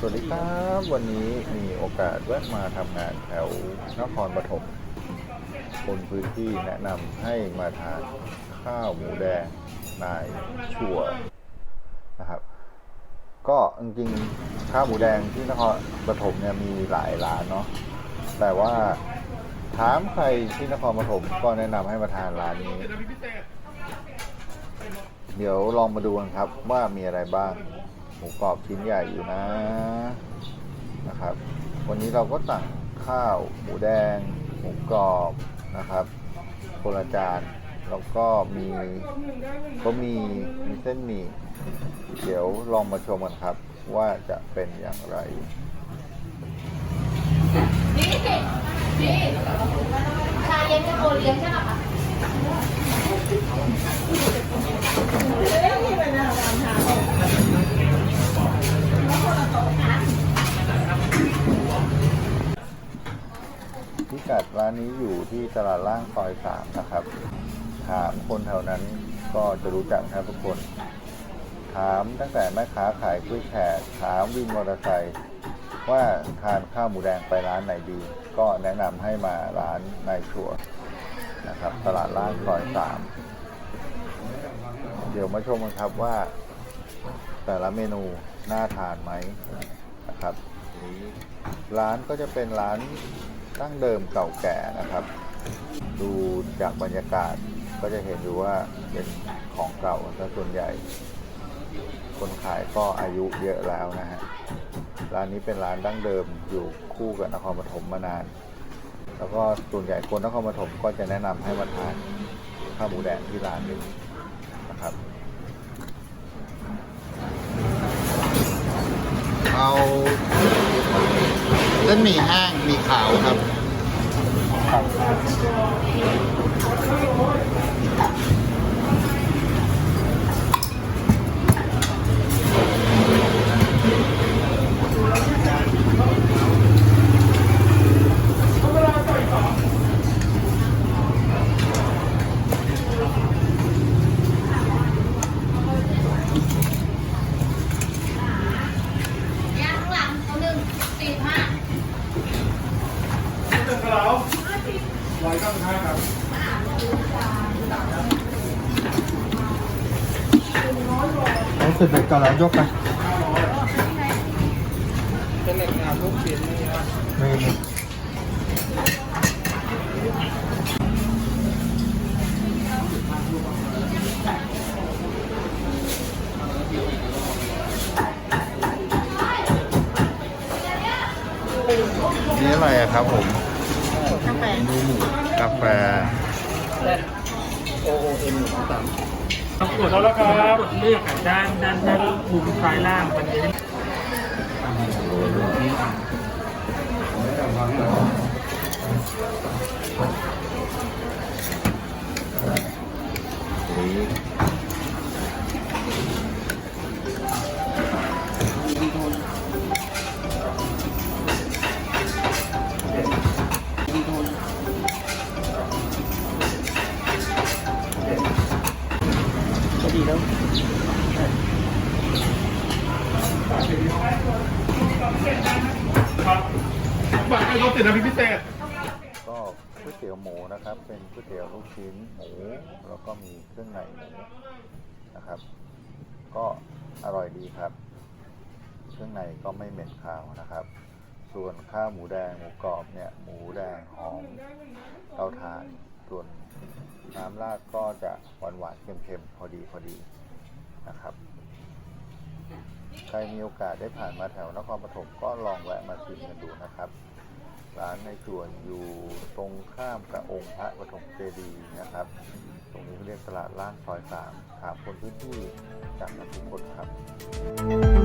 สวัสดีครับวันนี้มีโอกาสแวะมาทำงานแถวนครปฐมคนพื้นที่แนะนำให้มาทานข้าวหมูแดงนายชัวนะครับ ก็จริงๆข้าวหมูแดงที่นครปฐมเนี่ยมีหลายร้านเนาะแต่ว่าถามใครที่นครปฐมก็แนะนำให้มาทานร้านนี้ เดี๋ยวลองมาดูกันครับว่ามีอะไรบ้าง หมูกรอบชิ้นใหญ่อยู่นะนะครับ วันนี้เราก็สั่งข้าวหมูแดง หมูกรอบนะครับคนละจานแล้วก็มีก็มีมีเส้นหมี่เดี๋ยวลองมาชมกันครับ ว่าจะเป็นอย่างไรนี่นี่ชาเย็นเป็นโอเลี้ยงใช่ไหมคะ พิกัดร้านนี้อยู่ที่ตลาดล่างซอยสามนะครับ ถามคนแถวนั้นก็จะรู้จักครับทุกคน ถามตั้งแต่แม่ค้าขายกล้วยแขกถามวินมอเตอร์ไซค์ว่าทานข้าวหมูแดงไปร้านไหนดี ก็แนะนำให้มาร้านนายชัวนะครับ ตลาดล่างซอยสามเดี๋ยวมาชมกันครับว่าแต่ละเมนู น่าทานไหมนะครับนี้ร้านก็จะเป็นร้านตั้งเดิมเก่าแก่นะครับ ดูจากบรรยากาศก็จะเห็นอยู่ว่าเป็นของเก่าซะส่วนใหญ่ คนขายก็อายุเยอะแล้วนะฮะร้านนี้เป็นร้านดั้งเดิมอยู่คู่กับนครปฐมมานาน แล้วก็ส่วนใหญ่คนนครปฐมก็จะแนะนำให้มาทานข้าวหมูแดงที่ร้านนี้นะครับ เส้นหมี่แห้งหมี่ขาวครับ ย่างข้างหลังเอาหนึ่งสี่ห้า เอาเสร็จแล้วก็แล้วยกไปเป็นเหล็กงานลูกชิ้นนี่ครับไม่ไม่นี่อะไรครับผม แฟเมนูหมูกาแฟโอโอเอ็มสองสามกดแล้วครับกดเลือกด้านด้านด้านมุมซ้ายล่างมันจะได้นี้ บัตรให้รถติดนะพี่พิเศษ ก็ก๋วยเตี๋ยวหมูนะครับ เป็นก๋วยเตี๋ยวลูกชิ้นหมูแล้วก็มีเครื่องในหมูนะครับ ก็อร่อยดีครับ เครื่องในก็ไม่เหม็นคาวนะครับ ส่วนข้าวหมูแดงหมูกรอบเนี่ยหมูแดงหอมเตาถ่านส่วนน้ำราดก็จะหวานหวานๆเค็มๆพอดีพอดีนะครับ ใครมีโอกาสได้ผ่านมาแถวนครปฐมก็ลองแวะมาชิมกันดูนะครับ ร้านในส่วนอยู่ตรงข้ามกับองค์พระปฐมเจดีย์นะครับ ตรงนี้เรียกตลาดล่างซอยสามถามคนพื้นที่จากนั้นทุกคนครับ